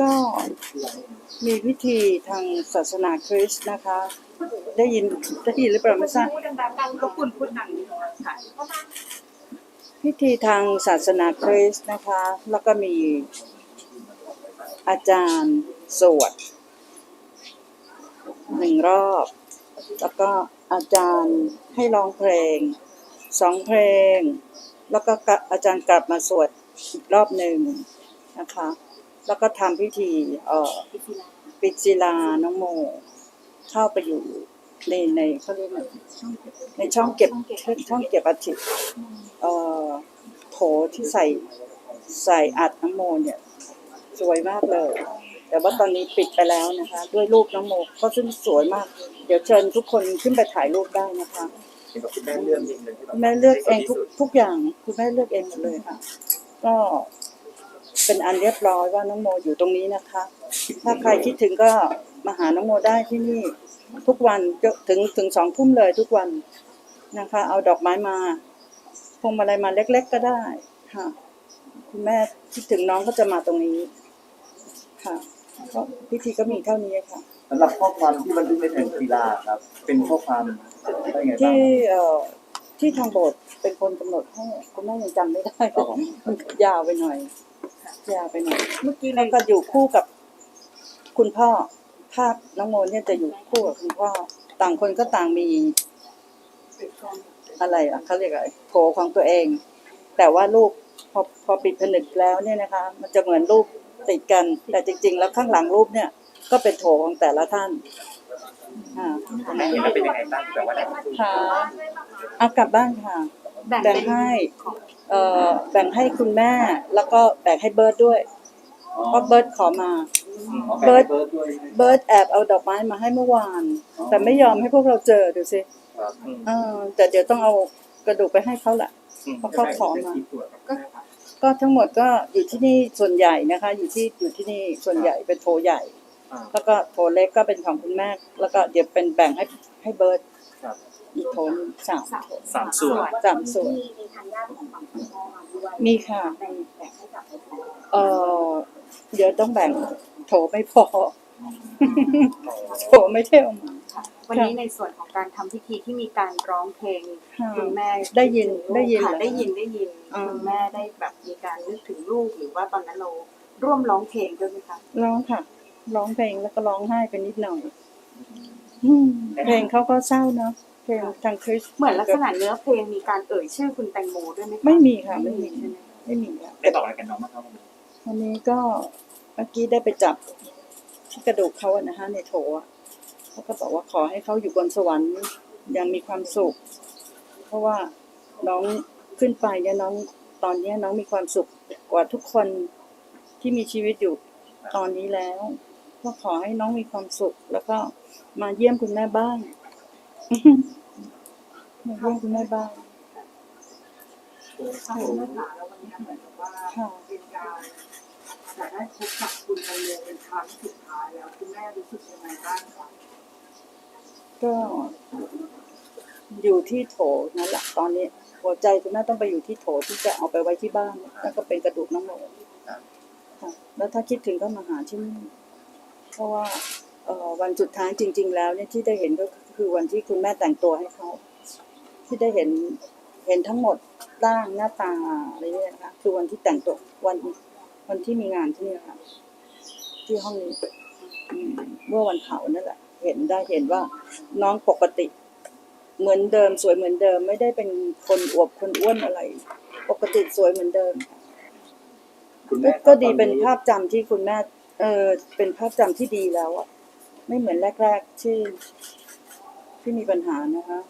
ก็มีพิธีทางศาสนาคริสต์นะคะ ได้ยินได้ยินหรือเปล่าไม่ทราบพูดดังๆรบกวนพูดดังนิดนึงค่ะพิธีทางศาสนาคริสต์นะคะ แล้วก็มีอาจารย์สวดหนึ่งรอบ แล้วก็อาจารย์ให้ร้องเพลงสองเพลง แล้วก็อาจารย์กลับมาสวดอีกรอบหนึ่ง นะคะ แล้วก็ทำพิธีเอ่อปิดศิลาน้องโม เข้าไปอยู่ในในเขาเรียกอะไรในช่องเก็บช่องเก็บอาทิตย์เอ่อโถที่ใส่ใส่อัดน้องโมเนี่ย สวยมากเลย แต่ว่าตอนนี้ปิดไปแล้วนะคะ ด้วยรูปน้องโมก็ซึ่งสวยมาก เดี๋ยวเชิญทุกคนขึ้นไปถ่ายรูปได้นะคะเป็นกับคุณแม่เรื่องเองเลยที่แบบคุณแม่เลือกเองทุกทุกอย่าง คุณแม่เลือกเองหมดเลยค่ะ ก็ เป็นอันเรียบร้อยว่าน้องโมอยู่ตรงนี้นะคะ ถ้าใครคิดถึงก็มาหาน้องโมได้ที่นี่ ทุกวันจนถึงถึงสองทุ่มเลยทุกวันนะคะ เอาดอกไม้มาพวงมาลัยมาเล็ก ๆ ก็ได้ค่ะคุณแม่คิดถึงน้องก็จะมาตรงนี้ ค่ะก็พิธีก็มีเท่านี้ค่ะสำหรับข้อความที่บันทึกในแผ่นศิลาครับ เป็นข้อความได้ไงบ้างที่เอ่อที่ทางโบสถ์เป็นคนกำหนดให้คุณแม่ยังจำไม่ได้ครับผมมันยาวไปหน่อย ยาวไปหน่อยเมื่อกี้เลแล้วยก็อยู่คู่กับ คุณพ่อภาพน้องโมเนี่ยจะอยู่คู่กับคุณพ่อ ต่างคนก็ต่างมี อะไรอะเขาเรียกอะไรโถของตัวเอง แต่ว่ารูปพอพอปิดผนึกแล้วเนี่ยนะคะ มันจะเหมือนรูปติดกัน แต่จริง ๆ แล้วข้างหลังรูปเนี่ย ก็เป็นโถของแต่ละท่านอ่าคุณแม่เห็นแล้วเป็นยังไงบ้างแต่ว่าเนี่ยค่ะเอากลับบ้านค่ะ แบ่งแบ่งให้เอ่อแบ่งให้คุณแม่ แล้วก็แบ่งให้เบิร์ดด้วยเพราะเบิร์ดขอมา เบิร์ดเบิร์ดด้วยเบิร์ดแอบเอาดอกไม้มาให้เมื่อวาน แต่ไม่ยอมให้พวกเราเจอดูสิครับเออแต่เดี๋ยวต้องเอากระดูกไปให้เขาแหละเพราะเขาขอมาก็ทั้งหมดก็อยู่ที่นี่ส่วนใหญ่นะคะ อยู่ที่อยู่ที่นี่ส่วนใหญ่เป็นโถใหญ่ แล้วก็โถเล็กก็เป็นของคุณแม่ แล้วก็เดี๋ยวเป็นแบ่งให้ให้เบิร์ดครับ อีกโถหนึ่งสามโถสามส่วนสามส่วนมีมีทางญาติของฝั่งคุณพ่อมาด้วยมีค่ะแบ่งแบ่งให้กับคุณพ่อเออเดี๋ยวต้องแบ่งโถไม่พอโถไม่เท่ามาวันนี้ในส่วนของการทำพิธีที่มีการร้องเพลงค่ะคุณแม่ได้ยินได้ยินค่ะเหรอได้ยินได้ยินอ่าคุณแม่ได้แบบมีการนึกถึงลูกหรือว่าตอนนั้นเราร่วมร้องเพลงด้วยไหมคะร้องค่ะ ร้องเพลงแล้วก็ร้องไห้ไปนิดหน่อยอืมเพลงเขาก็เศร้าเนาะ เพลงทางคริสต์เหมือนลักษณะเนื้อเพลงมีการเอ่ยชื่อคุณแตงโมด้วยไหมคะไม่มีค่ะไม่มีใช่ไหมไม่มีค่ะได้บอกอะไรกันน้องบ้างครับวันนี้วันนี้ก็เมื่อกี้ได้ไปจับที่กระดูกเขาอะนะฮะในโถอะเขาก็บอกว่าขอให้เขาอยู่บนสวรรค์อยังมีความสุข เพราะว่าน้องขึ้นไปเนี่ยน้องตอนเนี้ยน้องมีความสุขกว่าทุกคนที่มีชีวิตอยู่ตอนนี้แล้ว ก็ขอให้น้องมีความสุข แล้วก็มาเยี่ยมคุณแม่บ้าง มาเยี่ยมคุณแม่บ้างค่ะค่ะเหมือนเป็นการจะได้พบกับคุณแตงโมเป็นครั้งสุดท้ายแล้วคุณแม่รู้สึกยังไงบ้างคะก็ อยู่ที่โถนั่นแหละตอนนี้ หัวใจคุณแม่ต้องไปอยู่ที่โถที่จะเอาไปไว้ที่บ้าน แล้วก็เป็นกระดูกน้ำโมค่ะแล้วถ้าคิดถึงก็มาหาที่นี่เพราะว่าวันสุดท้ายจริง ๆ แล้วเนี่ยที่ได้เห็นก็คือ วันที่คุณแม่แต่งตัวให้เขาที่ได้เห็นเห็นทั้งหมดร่างหน้าตาอะไรเนี่ยนะคะคือวันที่แต่งตัววันวันที่มีงานที่นี่ค่ะ ที่ห้องนี้อืมเมื่อวันเผานั่นแหละ เห็นได้เห็นว่าน้องปกติ เหมือนเดิมสวยเหมือนเดิม ไม่ได้เป็นคนอวบคนอ้วนอะไร ปกติสวยเหมือนเดิมคุณก็แม่ก็ดีเป็นภาพจำที่คุณแม่ เออเป็นภาพจำที่ดีแล้วอะไม่เหมือนแรก ๆ ที่ ที่มีปัญหานะคะ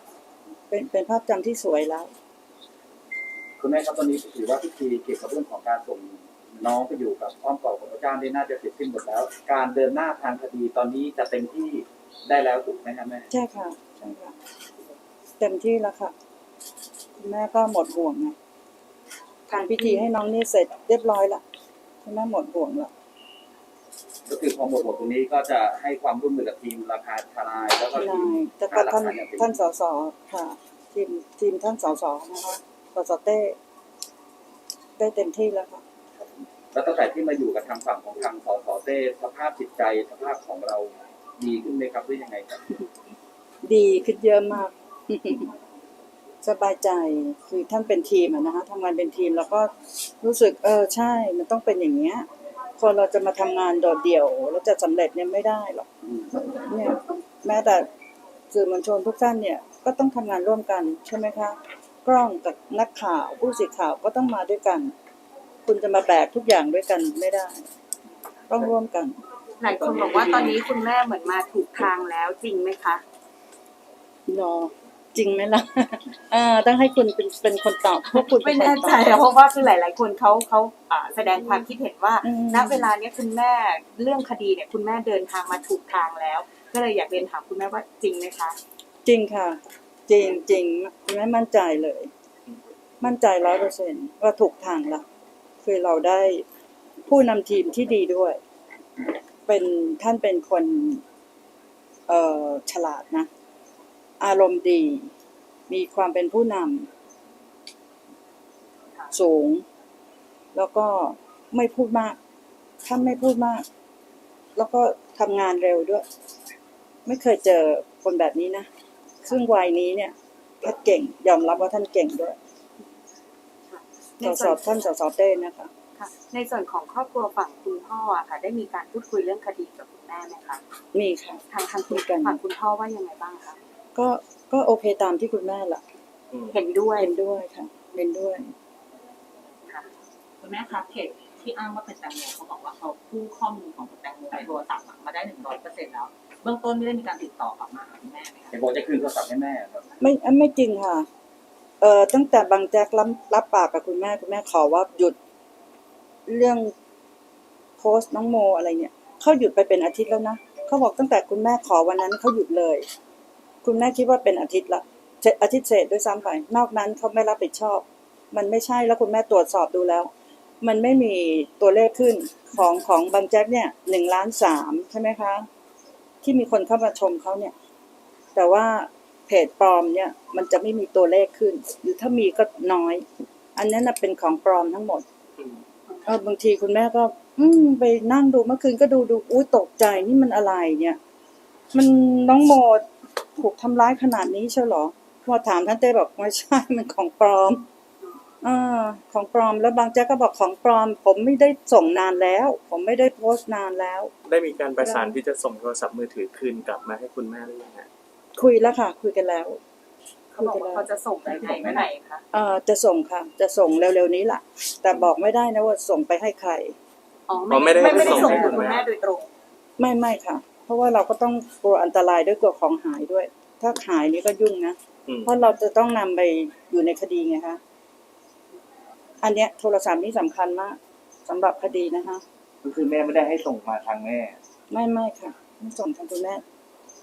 เป็นเป็นภาพจำที่สวยแล้ว คุณแม่ครับตอนนี้ถือว่าพิธีเกี่ยวกับเรื่องของการส่งน้องไปอยู่กับอ้อมกอดของพระเจ้าได้น่าจะเสร็จสิ้นหมดแล้ว การเดินหน้าทางคดีตอนนี้จะเต็มที่ได้แล้วถูกไหมครับแม่ใช่ค่ะใช่ค่ะ เต็มที่แล้วค่ะคุณแม่ก็หมดห่วงไงทำพิธีให้น้องนี่เสร็จเรียบร้อยละคุณแม่หมดห่วงละ ก็คือพอหมดบทตรงนี้ก็จะให้ความร่วมมือกับทีมราคาทนายแล้วก็ทีนามยแต่ก็ท่านท่านสสค่ะทีมทีมท่านสสนะคะสสเต้ได้เต็มที่แล้วค่ะแล้วตั้งแต่ที่มาอยู่กับทางฝั่งของทางสสเต้สภาพจิตใจสภาพของเราดีขึ้นไหมครับหรือยังไงครับ ดีขึ้นเยอะมาก สบายใจคือท่านเป็นทีมอะนะคะทำงานเป็นทีมแล้วก็รู้สึกเออใช่ มันต้องเป็นอย่างเงี้ย คนเราจะมาทำงานโดดเดี่ยว แล้วจะสำเร็จเนี่ยไม่ได้หรอกเนี่ยแม้แต่สื่อมวลชนทุกท่านเนี่ยก็ต้องทำงานร่วมกันใช่ไหมคะ กล้องกับนักข่าวผู้สื่อข่าวก็ต้องมาด้วยกัน คุณจะมาแบกทุกอย่างด้วยกันไม่ได้ ต้องร่วมกัน หลายคนบอกว่าตอนนี้คุณแม่เหมือนมาถูกทางแล้วจริงไหมคะรอ จริงไหมล่ะเออต้องให้คุณเป็นเป็นคนตอบพวกคุณเป็ไม่นคนแน่ตใจอบ อะเพราะว่าคือหลาย ๆ คนเขาเขาอ่าแสดงความคิดเห็นว่าอืม ณเวลาเนี้ยคุณแม่เรื่องคดีเนี่ยคุณแม่เดินทางมาถูกทางแล้ว ก็เลยอยากเรียนถามคุณแม่ว่าจริงไหมคะ จริงค่ะ จริงจริงคุณแม่มั่นใจเลย มั่นใจร้อยเปอร์เซ็นว่าถูกทางละคือเราได้ผู้นำทีมที่ดีด้วย เป็นท่านเป็นคน เอ่อฉลาดนะ อารมณ์ดี มีความเป็นผู้นำสูง แล้วก็ไม่พูดมากท่านไม่พูดมาก แล้วก็ทำงานเร็วด้วย ไม่เคยเจอคนแบบนี้นะซึ่งวัยนี้เนี่ยท่านเก่ง ยอมรับว่าท่านเก่งด้วยในสอสส่อวนท่านสอสอเต้นะคะค่ะในส่วนของครอบครัวฝั่งคุณพ่ออะค่ะ ได้มีการพูดคุยเรื่องคดีกับคุณแม่ไหมคะ มีค่ะ ทางทางคุณมีกันฝั่งคุณพ่อว่ายังไงบ้างคะ ก็ก็โอเคตามที่คุณแม่ละเห็นด้วยเห็นด้วยค่ะเห็นด้วยคุณแม่คะเพจที่อ้างว่าเป็นแตงโมเขาบอกว่าเขากู้ข้อมูลของคุณแตงโมในโทรศัพท์อะมาได้หนึ่งร้อยเปอร์เซ็นต์แล้ว เบื้องต้นไม่ได้มีการติดต่อกลับมาหาคุณแม่ไหมคะเห็นบอกจะคืนโทรศัพท์ให้แม่ครับไม่อันไม่จริงค่ะเอ่อตั้งแต่บางแจ๊กรับรับปากกับคุณแม่คุณแม่ขอว่าหยุดเรื่องโพสต์น้องโมอะไรเนี่ยเขาหยุดไปเป็นอาทิตย์แล้วนะเขาบอกตั้งแต่คุณแม่ขอวันนั้นเขาหยุดเลย คุณแม่คิดว่าเป็นอาทิตย์ละอาทิตย์เศษด้วยซ้ำไป นอกนั้นเขาไม่รับผิดชอบ มันไม่ใช่แล้วคุณแม่ตรวจสอบดูแล้ว มันไม่มีตัวเลขขึ้นของของบางแจ๊กเนี่ยหนึ่งล้านสามใช่ไหมคะ ที่มีคนเข้ามาชมเขาเนี่ย แต่ว่าเพจปลอมเนี่ย มันจะไม่มีตัวเลขขึ้น หรือถ้ามีก็น้อย อันนั้นเป็นของปลอมทั้งหมดเออบางทีคุณแม่ก็ อืมไปนั่งดูเมื่อคืนก็ดูดูอุ้ยตกใจนี่มันอะไรเนี่ย มันน้องโม ถูกทำร้ายขนาดนี้ใช่เหรอพอถามท่านเต้บอกไม่ใช่มันของปลอมอ่าของปลอมแล้วบางแจ๊กก็บอกของปลอม ผมไม่ได้ส่งนานแล้ว ผมไม่ได้โพสต์นานแล้ว ได้มีการประสานที่จะส่งโทรศัพท์มือถือคืนกลับมาให้คุณแม่หรือยังฮะคุยแล้วค่ะ คุยกันแล้วเขาบอกว่าเขาจะส่งไปไหนเมื่อไหร่คะเอ่อจะส่งค่ะ จะส่งเร็วๆนี้ล่ะแต่บอกไม่ได้นะว่าส่งไปให้ใครอ๋ออ๋อไม่ได้ไม่ไม่ได้ส่ส่งงให้ถึคุงณคุณแม่แม่โดยตรง ไม่ไม่ค่ะ เพราะว่าเราก็ต้องกลัวอันตรายด้วยกลัวของหายด้วย ถ้าหายนี่ก็ยุ่งนะอืมเพราะเราจะต้องนำไปอยู่ในคดีไงคะ อันเนี้ยโทรศัพท์นี่สำคัญมากสำหรับคดีนะคะ ก็คือแม่ไม่ได้ให้ส่งมาทางแม่ ไม่ไม่ค่ะไม่ส่งทางคุณแม่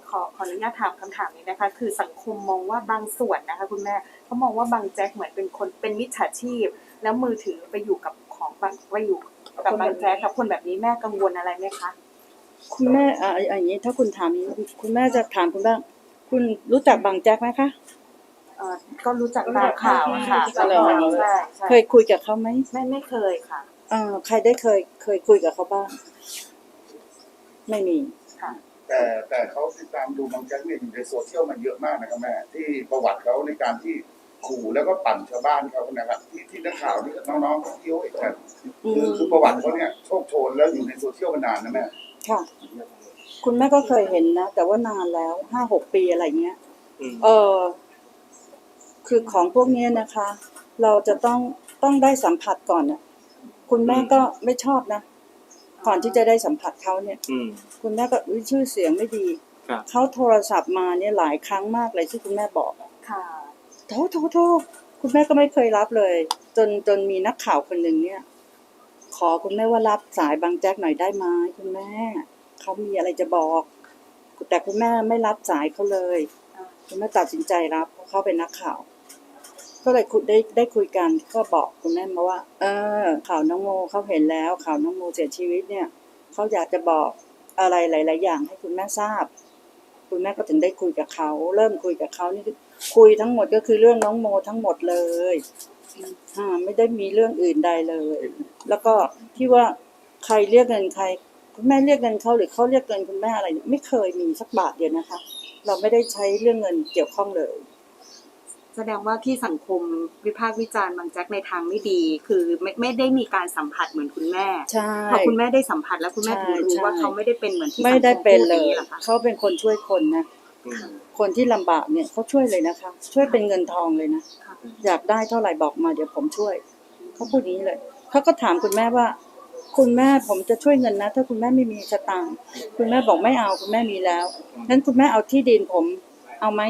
ขอขออนุญาตถามคำถามนี้นะคะ คือสังคมมองว่าบางส่วนนะคะ คุณแม่เขามองว่าบางแจ็คเหมือนเป็นคนเป็นมิจฉาชีพ แล้วมือถือไปอยู่กับของบางไปอยู่กับบางแจ็คกับคนแบบนี้แม่กังวลอะไรไหมคะ คุณแม่อ่าอย่างนี้ถ้าคุณถามอย่างนี้คุณแม่จะถามคุณบ้าง คุณรู้จักบางแจ็คไหมคะ เอ่อก็รู้จักตามข่าวอะค่ะที่เหรอใช่ใช่เคยคุยกับเขาไหมไม่ไม่เคยค่ะ เอ่อใครได้เคย เคยคุยกับเขาบ้าง ไม่มีค่ะแต่แต่เขาติดตามดูบางแจ๊กเนี่ยอยู่ในโซเชียลมันเยอะมากนะครับแม่ที่ประวัติเขาในการที่ขู่แล้วก็ปั่นชาวบ้านเขานะครับที่ที่นักข่าวที่น้องๆที่เขาเห็นกันอืคือมคือประวัติเขาเนี่ยโชคโชนแล้วอยู่ในโซเชียลมานานนะแม่ ค่ะ คุณแม่ก็เคยเห็นนะ แต่ว่านานแล้วห้าหกปีอะไรเงี้ยอืมเออ คือของพวกเนี้ยนะคะ เราจะต้องต้องได้สัมผัสก่อนน่ะคุณแม่ก็ไม่ชอบนะก่อนที่จะได้สัมผัสเขาเนี่ยอืมคุณแม่ก็อุ๊ยชื่อเสียงไม่ดีครับเขาโทรศัพท์มาเนี่ยหลายครั้งมากเลยที่คุณแม่บอกอะค่ะโทรโทรโทรคุณแม่ก็ไม่เคยรับเลย จนจนมีนักข่าวคนหนึ่งเนี่ยข อคุณแม่ว่ารับสายบางแจ๊กหน่อยได้ไหมคุณแม่เขามีอะไรจะบอก แต่คุณแม่ไม่รับสายเขาเลยอ่าคุณแม่ตัดสินใจรับเพราะเขาเป็นนักข่าว ก็เลยคุยได้ได้คุยกันก็บอกคุณแม่มาว่า เออ ข่าวน้องโมเขาเห็นแล้ว ข่าวน้องโมเสียชีวิตเนี่ยเขาอยากจะบอกอะไรหลาย ๆ อย่างให้คุณแม่ทราบ คุณแม่ก็ถึงได้คุยกับเขา เริ่มคุยกับเขานี่คือคุยทั้งหมดก็คือเรื่องน้องโมทั้งหมดเลย อ่าไม่ได้มีเรื่องอื่นใดเลย แล้วก็ที่ว่าใครเรียกเงินใคร คุณแม่เรียกเงินเขาหรือเขาเรียกเงินคุณแม่อะไร ไม่เคยมีสักบาทเดียวนะคะ เราไม่ได้ใช้เรื่องเงินเกี่ยวข้องเลย แสดงว่าที่สังคมวิพากษ์วิจารณ์บางแจ็คในทางไม่ดี คือไม่ไม่ได้มีการสัมผัสเหมือนคุณแม่ใช่พอคุณแม่ได้สัมผัสแล้วคุณแม่ถึงรู้ใช่ว่าเขาไม่ได้เป็นเหมือนที่ไม่ได้เป็นเลสังคมพูยนี้หรอคะเขาเป็นคนช่วยคนนะอืมคนที่ลำบากเนี่ยเขาช่วยเลยนะคะ ช่วยเป็นเงินทองเลยนะค่ะ อยากได้เท่าไหร่บอกมาเดี๋ยวผมช่วยเขาพูดอย่างนี้เลยเขาก็ถามคุณแม่ว่า คุณแม่ผมจะช่วยเงินนะ ถ้าคุณแม่ไม่มีสตางค์คุณแม่บอกไม่เอาคุณแม่มีแล้วงั้นคุณแม่เอาที่ดินผม เอาไหม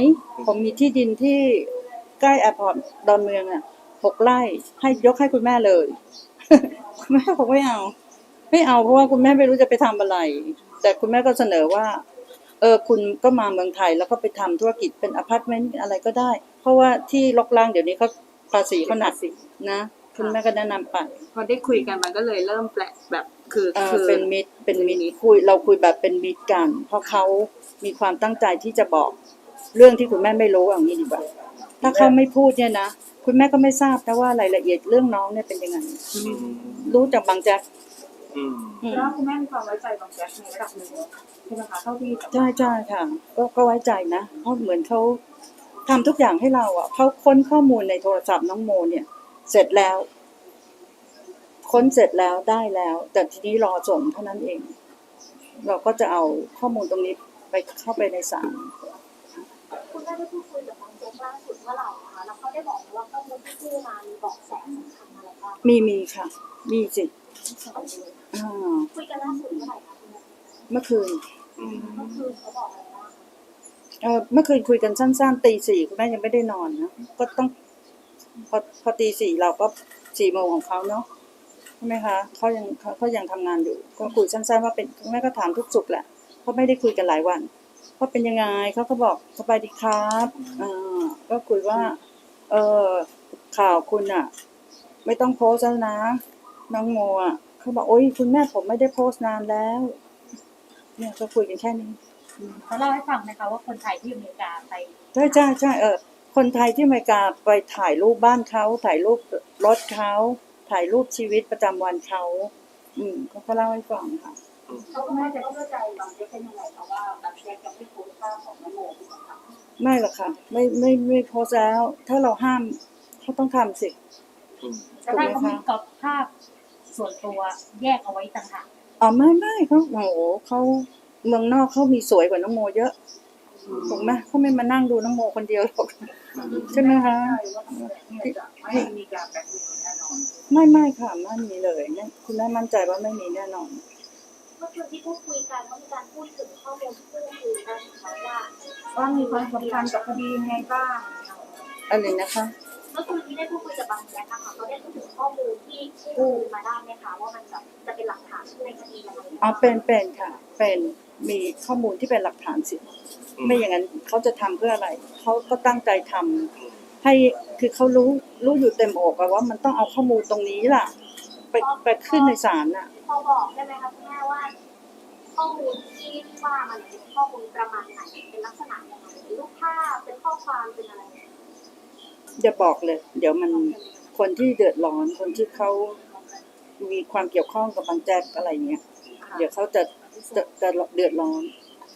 ผมมีที่ดินที่ใกล้แอร์พอร์ตดอนเมืองอะหกไร่ให้ยกให้คุณแม่เลยคุณแม่บอกไม่เอา ไม่เอาเพราะว่าคุณแม่ไม่รู้จะไปทำอะไร แต่คุณแม่ก็เสนอว่า เออคุณก็มาเมืองไทยแล้วก็ไปทำธุรกิจเป็นอพาร์ตเมนต์อะไรก็ได้ เพราะว่าที่ลกล่างเดี๋ยวนี้เขาภาษีเขาหนักนะคุณแม่ก็แนะนำไปพอได้คุยกันมันก็เลยเริ่มแปลกแบบคือเออคือเป็นมิตรเป็นมิตรคุยเราคุยแบบเป็นมิตรกัน เพราะเขามีความตั้งใจที่จะบอกเรื่องที่คุณแม่ไม่รู้อย่างนี้ดีกว่าถ้าเขาไม่พูดเนี่ยนะคุณแม่ก็ไม่ทราบนะว่ารายละเอียดเรื่องน้องเนี่ยเป็นยังไงอืมรู้จากบางแจ๊ก อืมอืมแล้วคุณแม่มีความไว้ใจบางแจ๊กในระดับหนึ่งใช่ไหมคะเท่าที่ใช่ใช่ค่ะ ก็ก็ไว้ใจนะเพราะเหมือนเขาทำทุกอย่างให้เราอะเขาค้นข้อมูลในโทรศัพท์น้องโมเนี่ย เสร็จแล้ว ค้นเสร็จแล้วได้แล้ว แต่ทีนี้รอส่งเท่านั้นเอง เราก็จะเอาข้อมูลตรงนี้ไปเข้าไปในศาล คุณแม่ได้พูดคุยกับบางแจ๊กล่าสุดเมื่อไหร่นะคะแล้วเขาได้บอกไหมว่าข้อมูลที่กู้มามีเบอกแสสำคัญอะไรบ้างมีมีค่ะ มีสิอ่าคุยกันล่าสุดเมื่อไหร่คะคุณแม่เมื่อคืนอืมก็คือเขาบอกอะไรบ้างคะเออเมื่อคืนคุยกันสั้นๆตีสี่คุณแม่ยังไม่ได้นอนนะก็ต้อง พอพอตีสี่เราก็สี่โมงของเขาเนาะใช่ไหมคะเขายังเขาเขายังทำงานอยู่ ก็คุยสั้นๆว่าเป็นคุณแม่ก็ถามทุกสุขแหละเพราะไม่ได้คุยกันหลายวันว่าเป็นยังไงเขาก็บอกสบายดีครับอ่าก็คุยว่า เออข่าวคุณอะไม่ต้องโพสต์แล้วนะน้องโมอะ เขาบอกโอ้ยคุณแม่ผมไม่ได้โพสต์นานแล้ว เนี่ยก็คุยกันแค่นี้เขาเล่าให้ฟังไหมคะว่าคนไทยที่อเมริกาไปใช่ใช่ใช่เออคนไทยที่อเมริกาไปถ่ายรูปบ้านเขาถ่ายรูปรถเขาถ่ายรูปชีวิตประจำวันเขาอืมเขาก็เล่าให้ฟังค่ะแล้วคุณแม่จะเชื่อใจบางแจ๊กเป็นยังไงเพราะว่าบางแจ๊กยังไม่โพสต์ภาพของน้องโมที่เขาทำไม่หรอกค่ะ ไม่ไม่ไม่โพสต์แล้ว ถ้าเราห้ามเขาต้องทำสิอืมแต่ถ้าเขามีกรอบภาพ ส่วนตัวแยกเอาไว้ต่างหากอ๋อไม่ไม่เขาโอ้โหเขาเมืองนอกเขามีสวยกว่าน้องโมเยอะถูกไหมเขาไม่มานั่งดูน้องโมคนเดียวหรอกใช่ไหมคะใช่ว่าบางแจ๊กเนี่ยจะไม่มีการแบล็กเมลแน่นอนไม่ไม่ค่ะไม่มีเลยเนี่ยคุณแม่มั่นใจว่าไม่มีแน่นอนเมื่อคืนที่พูดคุยกันเขามีการพูดถึงข้อมูลที่พูดคุยกันนะคะว่าว่ามีความสำคัญกับคดียังไงบ้างอะไรนะคะ เมื่อคืนที่ได้พูดคุยกับบางแจ๊กนะคะเขาได้พูดถึงข้อมูลที่กู้มาได้ไหมคะว่ามันแบบจะเป็นหลักฐานในคดียังไงอ๋อเป็นเป็นค่ะ เป็นมีข้อมูลที่เป็นหลักฐานสิ ไม่อย่างนั้นเขาจะทำเพื่ออะไร เขาก็ตั้งใจทำให้คือเขารู้รู้อยู่เต็มอกอะว่ามันต้องเอาข้อมูลตรงนี้ล่ะ ไปไปขึ้นในศาลน่ะพอบอกได้ไหมคะคุณแม่ว่า ข้อมูลที่ว่ามันเป็นข้อมูลประมาณไหนเป็นลักษณะยังไงเป็นรูปภาพเป็นข้อความเป็นอะไร อย่าบอกเลย เดี๋ยวมันคนที่เดือดร้อนคนที่เขามีความเกี่ยวข้องกับบางแจ๊กอะไรเงี้ยเดี๋ยวเขาจะจะจะเดือดร้อน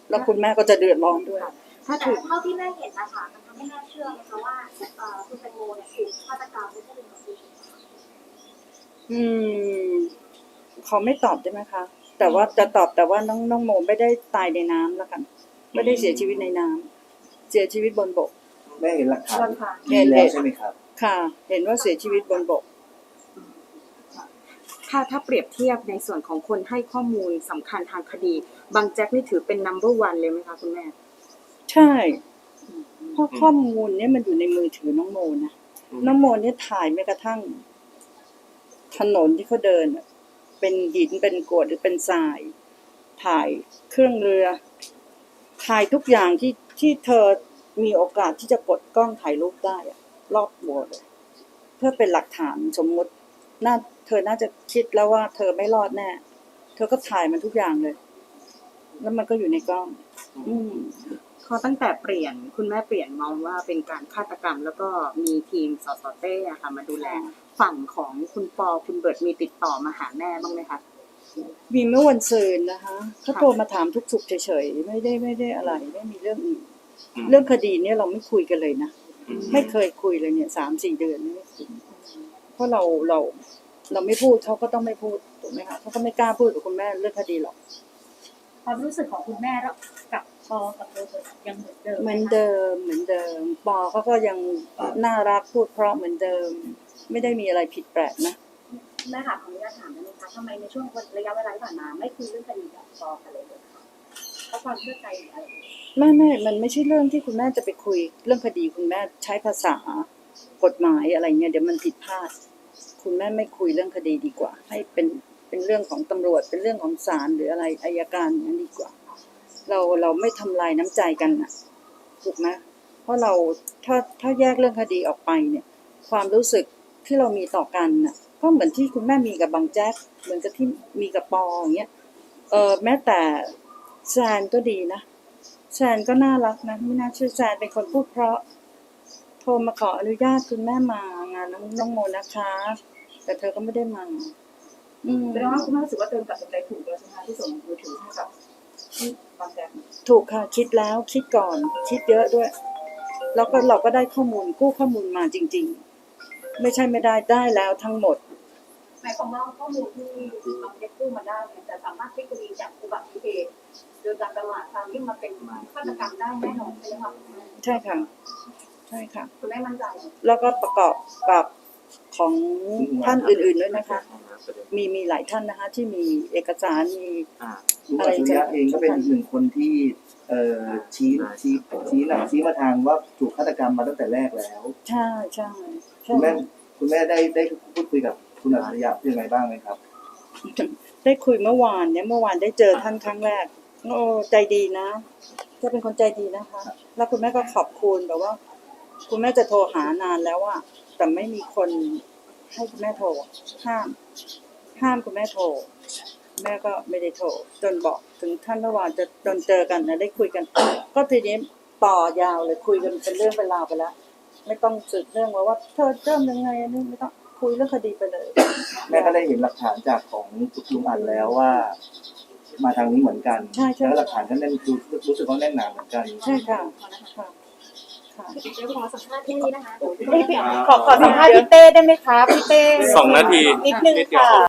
แล้วคุณแม่ก็จะเดือดร้อนด้วย ถ้าแต่ถูกเท่าที่แม่เห็นนะคะมันทำให้แม่เชื่อนะคะว่าเอ่อคุณแตงโมเนี่ยถูกฆาตกรรมไม่ใช่เป็นกับคุณอืมเขาไม่ตอบได้ไหมคะ แต่ว่าจะตอบแต่ว่าน้องน้องโมไม่ได้ตายในน้ำแล้วกันไม่ได้เสียชีวิตในน้ำเสียชีวิตบนบก แม่เห็นหลักฐานวันผ่านเห็นแล้วใช่ไหมครับ ค่ะ เห็นว่าเสียชีวิตบนบก ถ้าถ้าเปรียบเทียบในส่วนของคนให้ข้อมูลสำคัญทางคดี บางแจ็คนี่ถือเป็น number one เลยไหมคะคุณแม่ ใช่ เพราะข้อมูลเนี่ยมันอยู่ในมือถือน้องโมนะ น้องโมเนี่ยถ่ายแม้กระทั่ง ถนนที่เขาเดินอะเป็นหินเป็นกรวดหรือเป็นทราย ถ่ายเครื่องเรือ ถ่ายทุกอย่างที่ที่เธอ มีโอกาสที่จะกดกล้องถ่ายรูปได้อะรอบโบสถ์อะเพื่อเป็นหลักฐานสมมติน่าเธอน่าจะคิดแล้วว่า เธอไม่รอดแน่ เธอก็ถ่ายมันทุกอย่างเลย แล้วมันก็อยู่ในกล้อง อืมพอตั้งแต่เปลี่ยนคุณแม่เปลี่ยนมองว่าเป็นการฆาตกรรม แล้วก็มีทีมสสเต้อะค่ะ มาดูแล ฝั่งของคุณปอคุณเบิร์ตมีติดต่อมาหาแม่บ้างไหมคะมีเมื่อวันซืนนะคะเขาโทรมาถามทุกสุขเฉยๆไม่ได้ไม่ได้อะไรไม่มีเรื่องอื่นอืม เรื่องคดีเนี่ยเราไม่คุยกันเลยนะอืมไม่เคยคุยเลยเนี่ยสามสี่เดือนไม่คุยเพราะเราเราเราไม่พูดเขาก็ต้องไม่พูดถูกไหมคะเขาก็ไม่กล้าพูดกับคุณแม่เรื่องคดีหรอกความรู้สึกของคุณแม่แล้วกับปอกับโรเบิร์ตยังเหมือนเดิมเหมือนเดิมเหมือนเดิมปอเขาก็ยังน่ารักพูดเพราะเหมือนเดิม ไม่ได้มีอะไรผิดแปลกนะแม่ค่ะขออนุญาตถามได้ไหมคะทำไมในช่วงระยะเวลาที่ผ่านมา ไม่คุยเรื่องคดีกับปอกันเลย เลยคะเพราะความเชื่อใจไม่ไม่มันไม่ใช่เรื่องที่คุณแม่จะไปคุย เรื่องคดีคุณแม่ใช้ภาษากฎหมายอะไรเงี้ยเดี๋ยวมันผิดพลาด คุณแม่ไม่คุยเรื่องคดีดีกว่า ให้เป็นเป็นเรื่องของตำรวจ เป็นเรื่องของศาลหรืออะไรอายการอย่างนั้นดีกว่า เราเราไม่ทำลายน้ำใจกันนะถูกไหมเพราะเราถ้าถ้าแยกเรื่องคดีออกไปเนี่ย ความรู้สึกที่เรามีต่อกันน่ะก็เหมือนที่คุณแม่มีกับบางแจ๊กเหมือนกับที่มีกับปออย่างเงี้ยเออแม้แต่ แซนก็ดีนะแซนก็น่ารักนะไม่น่าเชื่อแซนเป็นคนพูดเพราะ โทรมาขออนุญาตคุณแม่มางานน้องน้องโมนะคะ แต่เธอก็ไม่ได้มาอืมแสดงว่าคุณแม่รู้สึกว่าตัวเองตัดสินใจถูกแล้วใช่ไหมคะที่ส่งมือถือให้กับที่บางแจ๊กถูกค่ะคิดแล้วคิดก่อนคิดเยอะด้วย แล้วก็เราก็ได้ข้อมูลกู้ข้อมูลมาจริง ๆ ไม่ใช่ไม่ได้ได้แล้วทั้งหมดหมายความว่าข้อมูลที่เราเก็บกู้มาได้เนี่ยจะสามารถพลิกคดีจากอุบัติเหตุ โดยการตลาดทางที่มาเป็นฆาตกรรมได้แน่นอนใช่ไหมคะคุณแม่ใช่ค่ะ ใช่ค่ะ คุณแม่มั่นใจ แล้วก็ประกอบกับของท่านอื่นๆด้วยนะคะ มีมีหลายท่านนะคะ ที่มีเอกสารมีอ่าคุณอัจฉริยะเองก็เป็นอีกหนึ่งคนที่เอ่อชี้ชี้ชี้หลักชี้มาทางว่าถูกฆาตกรรมมาตั้งแต่แรกแล้วใช่ใช่ใช่คุณแม่คุณแม่ได้ได้พูดคุยกับคุณอัจฉริยะยังไงบ้างไหมครับ ได้คุยเมื่อวานเนี่ยเมื่อวานได้เจอท่านครั้งแรก โอ้ใจดีนะจะเป็นคนใจดีนะคะ แล้วคุณแม่ก็ขอบคุณแบบว่า คุณแม่จะโทรหานานแล้วอะแต่ไม่มีคนให้คุณแม่โทรห้าม ห้ามคุณแม่โทรแม่ก็ไม่ได้โทรจนบอกถึงท่านเมื่อวานจะจนเจอกันนะได้คุยกัน ก็ทีนี้ต่อยาวเลยคุยกันเป็นเรื่องเป็นราวไปแล้วไม่ต้องสืบเรื่องว่าว่าเธอเริ่มยังไงอันนี้ไม่ต้องคุยเรื่องคดีไปเลย แม่ก็ได้เห็นหลักฐานจากของลุงอันแล้วว่า มาทางนี้เหมือนกันใช่ใช่ แล้วหลักฐานก็แน่นคือรู้สึกว่าแน่นหนาเหมือนกัน ใช่ค่ะค่ะค่ะเดี๋ยวขอสัมภาษณ์ที่นี่นะคะ ขอขอสัมภาษณ์พี่เต้ได้ไหมคะพี่เต้สองนาทีนิดนึงค่ะ